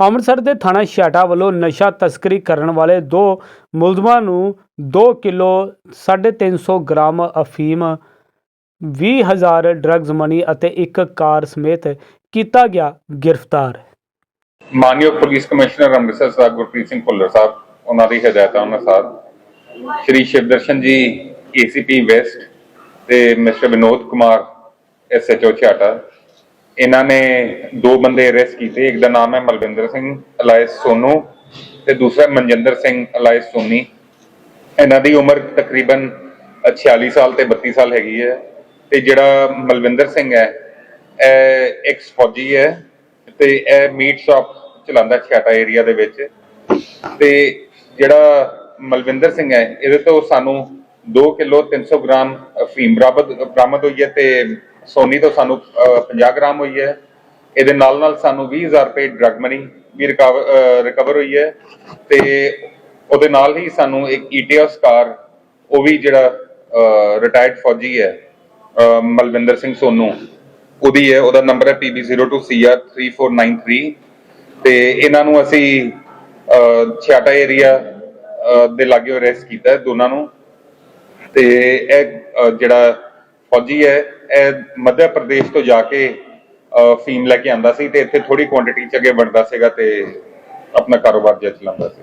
ਅੰਮ੍ਰਿਤਸਰ ਦੇ ਥਾਣਾ ਛਾਟਾ ਵੱਲੋਂ ਨਸ਼ਾ ਤਸਕਰੀ ਕਰਨ ਵਾਲੇ ਦੋ ਮੁਲਜ਼ਮਾਂ ਨੂੰ 2 ਕਿਲੋ 350 ਗ੍ਰਾਮ ਅਫੀਮ 20000 ਡਰੱਗਸ ਮਨੀ ਅਤੇ ਇੱਕ ਕਾਰ ਸਮੇਤ ਕੀਤਾ ਗਿਆ ਗ੍ਰਿਫਤਾਰ। ਮਾਨਯੋਗ ਪੁਲਿਸ ਕਮਿਸ਼ਨਰ ਅੰਮ੍ਰਿਤਸਰ ਸਾਹਿਬ ਗੁਰਪ੍ਰੀਤ ਸਿੰਘ ਭੁੱਲਰ ਸਾਹਿਬ, ਉਹਨਾਂ ਦੀ ਹਦਾਇਤਾਂ ਅਨੁਸਾਰ ਸ਼੍ਰੀ ਸ਼ਿਵਦਰਸ਼ਨ ਜੀ, ਏਸੀਪੀ ਵੈਸਟ ਤੇ ਮਿਸਟਰ ਵਿਨੋਦ ਕੁਮਾਰ ਐਸਐਚਓ ਛਾਟਾ ਇਹਨਾਂ ਨੇ ਦੋ ਬੰਦੇ ਅਰੈਸਟ ਕੀਤੇ, ਇੱਕ ਦਾ ਨਾਮ ਹੈ ਮਲਵਿੰਦਰ ਸਿੰਘ, ਅਲਾਇਸ ਸੋਨੂ ਤੇ ਦੂਸਰਾ ਮਨਜਿੰਦਰ ਸਿੰਘ, ਅਲਾਇਸ ਸੋਨੀ। ਇਹਨਾਂ ਦੀ ਉਮਰ ਤਕਰੀਬਨ 46 ਸਾਲ ਤੇ 32 ਸਾਲ ਹੈਗੀ ਹੈ ਤੇ ਜਿਹੜਾ ਮਲਵਿੰਦਰ ਸਿੰਘ ਹੈ, ਇਹ ਐਕਸ ਫੌਜੀ ਹੈ ਤੇ ਇਹ ਮੀਟ ਸ਼ਾਪ ਚਲਾਉਂਦਾ ਛਿਆਟਾ ਏਰੀਆ ਦੇ ਵਿੱਚ। ਤੇ ਜਿਹੜਾ ਮਲਵਿੰਦਰ ਸਿੰਘ ਹੈ, ਇਹਦੇ ਤੋਂ ਸਾਨੂੰ 2 ਕਿਲੋ 300 ਗ੍ਰਾਮ ਫੀਮ ਬਰਾਮਦ ਬਰਾਮਦ ਹੋਈ ਹੈ ਤੇ ਸੋਨੀ ਤੋਂ ਸਾਨੂੰ ਅਹ, 50 ਗ੍ਰਾਮ ਹੋਈ ਹੈ। ਇਹਦੇ ਨਾਲ ਨਾਲ ਸਾਨੂੰ 20000 ਰੁਪਏ ਡਰਗ ਮਨੀ ਵੀ ਰਿਕਵਰ ਹੋਈ ਹੈ। ਤੇ ਉਹਦੇ ਨਾਲ ਹੀ ਸਾਨੂੰ ਇੱਕ ਈਟੀਐਸ ਕਾਰ ਉਹ ਵੀ ਜਿਹੜਾ ਰਿਟਾਇਰਡ ਫੌਜੀ ਹੈ ਮਲਵਿੰਦਰ ਸਿੰਘ ਸੋਨੂ ਉਹਦੀ ਹੈ। ਉਹਦਾ ਨੰਬਰ ਹੈ PB02CR3493 ਤੇ ਇਹਨਾਂ ਨੂੰ ਅਸੀਂ ਛਿਆਟਾ ਏਰੀਆ ਦੇ ਲਾਗੇ ਅਰੈਸਟ ਕੀਤਾ ਦੋਨਾਂ ਨੂੰ। ਤੇ ਇਹ ਜਿਹੜਾ ਫੌਜੀ ਹੈ ਮੱਧ ਪ੍ਰਦੇਸ਼ ਤੋਂ ਜਾ ਕੇ ਅਹ, ਫੀਮ ਲੈ ਕੇ ਆਂਦਾ ਸੀ ਤੇ ਇੱਥੇ ਥੋੜੀ ਕੁਆਂਟੀਟੀ ਚ ਅੱਗੇ ਵੜਦਾ ਸੀਗਾ ਤੇ ਆਪਣਾ ਕਾਰੋਬਾਰ ਜਿਹਾ ਚਲਾਉਂਦਾ ਸੀ।